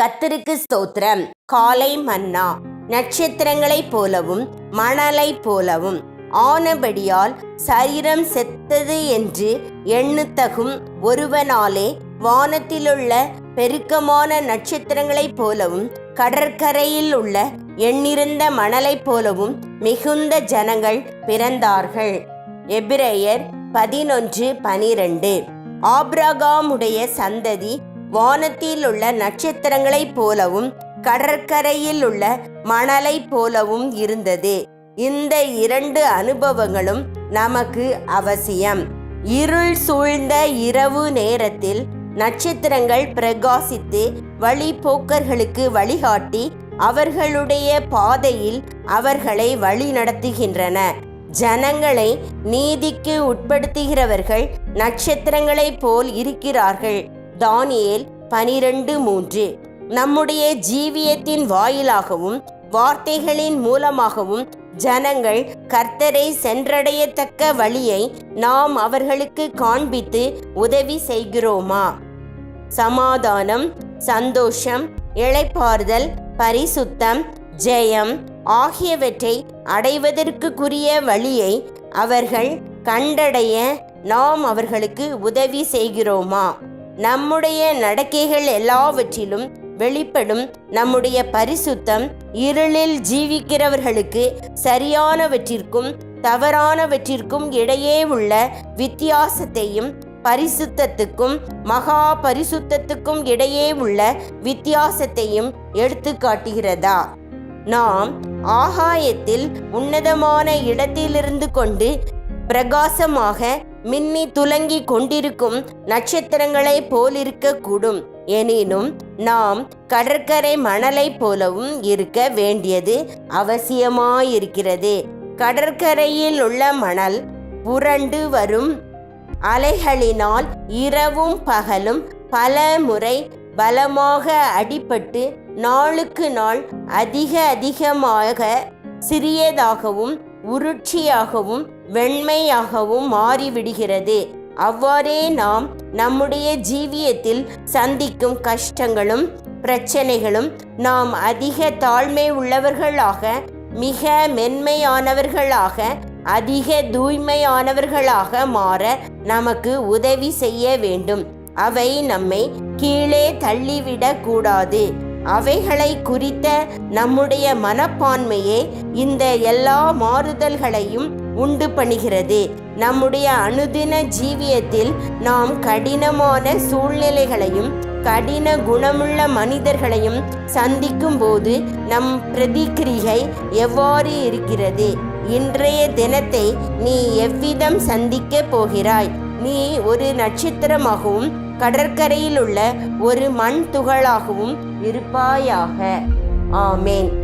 கத்தருக்கு ஸ்தோத்திரம். காலை மன்னா. நட்சத்திரங்களைப் போலவும் மணலைப் போலவும் ஆனபடியால் சரீரம் செத்தது என்று எண்ணுத்தகும் ஒருவனாலே வானத்திலுள்ள பெருக்கமான நட்சத்திரங்களைப் போலவும் கடற்கரையில் உள்ள எண்ணிருந்த மணலைப் போலவும் மிகுந்த ஜனங்கள் பிறந்தார்கள். எபிரேயர் பதினொன்று பனிரெண்டு. ஆப்ரகாமுடைய சந்ததி வானத்தில் உள்ள நட்சத்திரங்களைப் போலவும் கடற்கரையில் உள்ள மணலைப் போலவும் இருந்தது. இந்த இரண்டு அனுபவங்களும் நமக்கு அவசியம். இருள் சூழ்ந்த இரவு நேரத்தில் நட்சத்திரங்கள் பிரகாசித்து வழிபோக்கர்களுக்கு வழிகாட்டி அவர்களுடைய பாதையில் அவர்களை வழி நடத்துகின்றன ஜனங்களை நீதிக்கு உட்படுத்துகிறவர்கள் நட்சத்திரங்களைப் போல் இருக்கிறார்கள். தானியேல் பனிரெண்டு மூன்று. நம்முடைய ஜீவியத்தின் வாயிலாகவும் வார்த்தைகளின் மூலமாகவும் ஜனங்கள் கர்த்தரை சென்றடையத்தக்க வழியை நாம் அவர்களுக்கு காண்பித்து உதவி செய்கிறோமா? சமாதானம் சந்தோஷம் இழைப்பாறுதல் பரிசுத்தம் ஜெயம் ஆகியவற்றை அடைவதற்குரிய வழியை அவர்கள் கண்டடைய நாம் அவர்களுக்கு உதவி செய்கிறோமா? நம்முடைய நடக்கைகள் எல்லாவற்றிலும் வெளிப்படும். நம்முடைய பரிசுத்தம் இருளில் ஜீவிக்கிறவர்களுக்கு சரியானவற்றிற்கும் தவறானவற்றிற்கும் இடையே உள்ள வித்தியாசத்தையும் பரிசுத்தத்துக்கும் மகா பரிசுத்தத்துக்கும் இடையே உள்ள வித்தியாசத்தையும் எடுத்து காட்டுகிறதா நாம் ஆகாயத்தில் உன்னதமான இடத்திலிருந்து கொண்டு பிரகாசமாக மின்னி துலங்கி கொண்டிருக்கும் நட்சத்திரங்களைப் போலிருக்கக்கூடும். எனினும் நாம் கடற்கரை மணலைப் போலவும் இருக்க வேண்டியது அவசியமாயிருக்கிறது. கடற்கரையில் உள்ள மணல் புரண்டு வரும் அலைகளினால் இரவும் பகலும் பல முறை பலமாக அடிபட்டு நாளுக்கு நாள் அதிக அதிகமாக சிறியதாகவும் உருட்சியாகவும் வெண்மையாகவும் மாறிவிடுகிறது. அவ்வாறே நாம் நம்முடைய ஜீவியத்தில் சந்திக்கும் கஷ்டங்களும் பிரச்சனைகளும் நாம் அதிக தாழ்மை உள்ளவர்களாக மிக மென்மையானவர்களாக அதிக தூய்மையானவர்களாக மாற நமக்கு உதவி செய்ய வேண்டும். அவை நம்மை கீழே தள்ளிவிடக் கூடாது. அவைகளை குறித்த நம்முடைய மனப்பான்மையே இந்த எல்லா மாறுதல்களையும் உண்டு பண்ணுகிறது நம்முடைய அனுதின ஜீவியத்தில் நாம் கடினமான சூழ்நிலைகளையும் கடின குணமுள்ள மனிதர்களையும் சந்திக்கும் போது நம் பிரதிக்கிரிகை எவ்வாறு இருக்கிறது? இன்றைய தினத்தை நீ எவ்விதம் சந்திக்க போகிறாய்? நீ ஒரு நட்சத்திரமாகவும் கடற்கரையில் உள்ள ஒரு மண் துகளாகவும் இருப்பாயாக. ஆமேன்.